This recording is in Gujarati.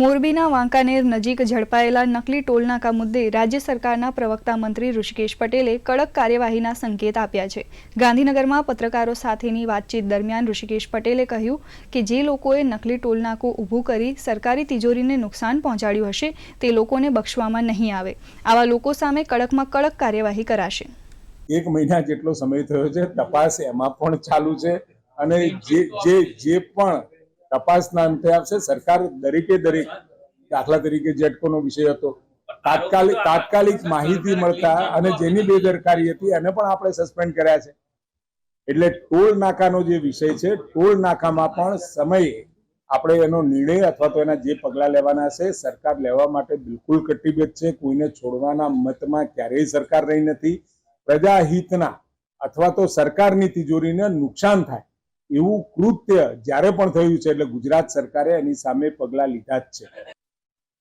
મોરબીના વાંકાનેર નજીક ઝડપાયેલા નકલી ટોલનાકા મુદ્દે રાજ્ય સરકારના પ્રવક્તા મંત્રી ઋષિકેશ પટેલે કડક કાર્યવાહીના સંકેત આપ્યા છે. ગાંધીનગરમાં પત્રકારો સાથેની વાતચીત દરમિયાન ઋષિકેશ પટેલે કહ્યું કે જે લોકોએ નકલી ટોલનાકું ઊભું કરી સરકારી તિજોરીને નુકસાન પહોંચાડ્યું હશે, તે લોકોને બક્ષવામાં નહીં આવે. આવા લોકો સામે કડકમાં કડક કાર્યવાહી કરાશે. એક મહિના જેટલો સમય થયો છે, તપાસ એમાં પણ ચાલુ છે અને જે જે જે પણ તપાસના અંતે આવશે. સરકાર દરેકે દરેક દાખલા તરીકે જેટકોનો વિષય હતો. તાત્કાલિક તાત્કાલિક માહિતી મળતા અને જેની બેદરકારી હતી એને પણ આપણે સસ્પેન્ડ કર્યા છે. એટલે ટોલ નાકાનો જે વિષય છે, ટોલ નાકામાં પણ સમયે આપણે એનો નિર્ણય અથવા તો એના જે પગલાં લેવાના છે, સરકાર લેવા માટે બિલકુલ કટિબદ્ધ છે. કોઈને છોડવાના મતમાં ક્યારેય સરકાર રહી નથી. પ્રજાહિતના અથવા તો સરકારની તિજોરીને નુકસાન થાય. એવું કૃત્ય જ્યારે પણ થયું છે એટલે ગુજરાત સરકારે એની સામે પગલાં લીધા જ છે.